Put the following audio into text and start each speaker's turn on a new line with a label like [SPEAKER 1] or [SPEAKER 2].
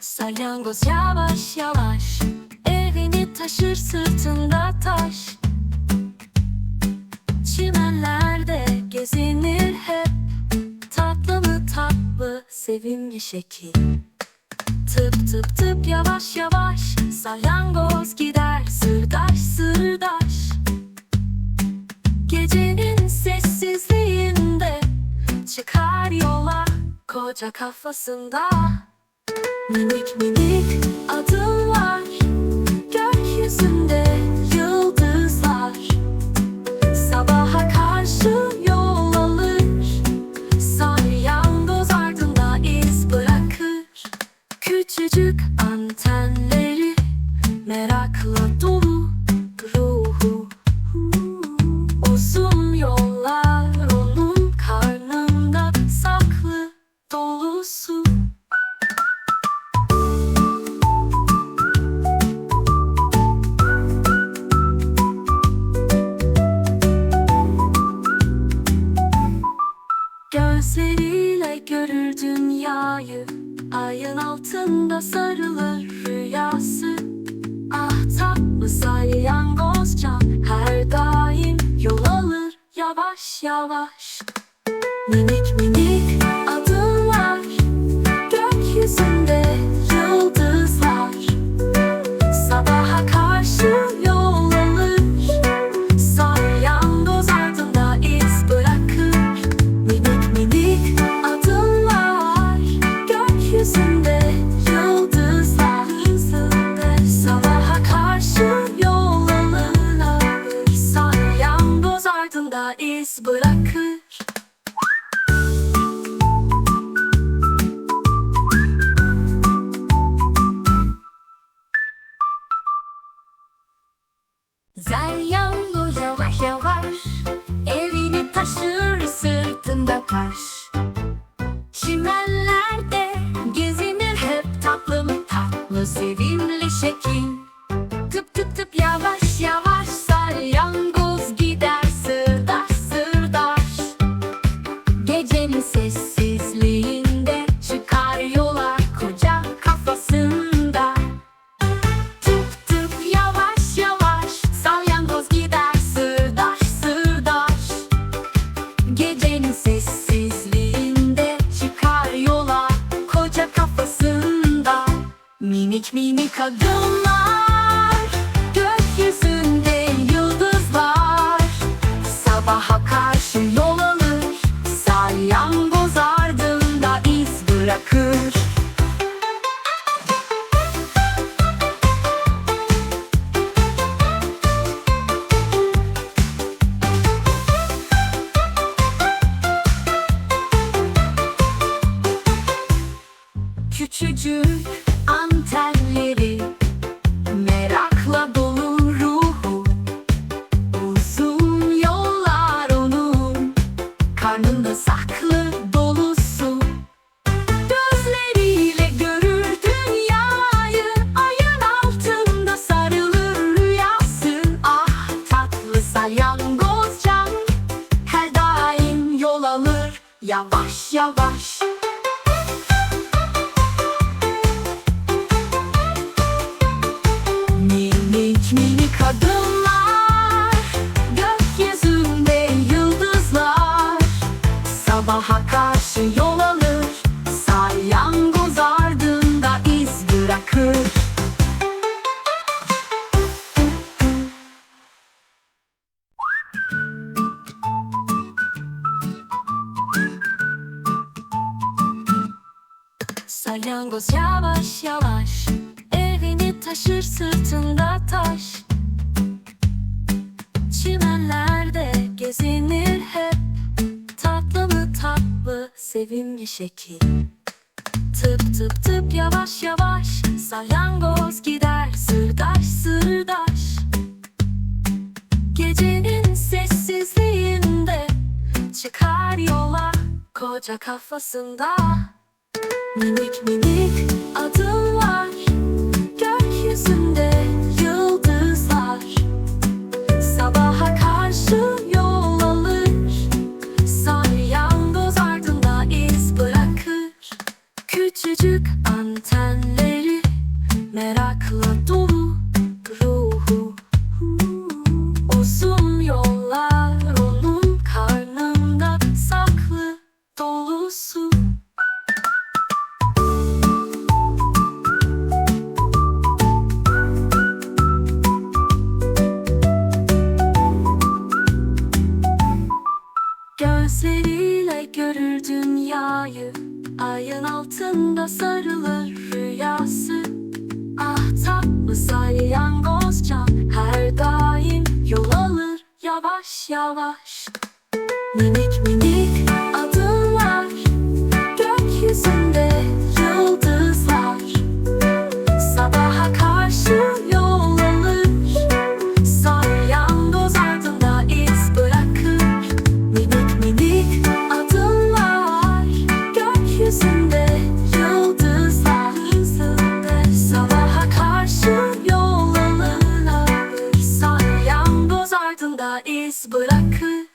[SPEAKER 1] Salyangoz yavaş yavaş Evini taşır sırtında taş. Çimenlerde gezinir hep Tatlı mı tatlı sevimli şekil koca kafasında. Minik minik Ayın altında sarılır rüyası. Ah tatlı salyangozca Her daim yol alır yavaş yavaş. Minik minik adımlar Gökyüzünde iz bırakır. Salyangoz yavaş yavaş Evini taşır sırtında taş Minik minik adımlar gökyüzünde yıldızlar. Sabaha karşı Sabaha karşı yol alır Salyangoz ardında iz bırakır. Salyangoz yavaş yavaş Evini taşır sırtında taş sevimli şekil Tıp tıp tıp yavaş yavaş Salyangoz gider sırdaş sırdaş. Gecenin sessizliğinde Çıkar yola koca kafasında. Minik minik adımlar Gökyüzünde Ayın altında sarılır rüyası. Ahtap misali yangozca Her daim yol alır. Yavaş yavaş. Minik iz bırakır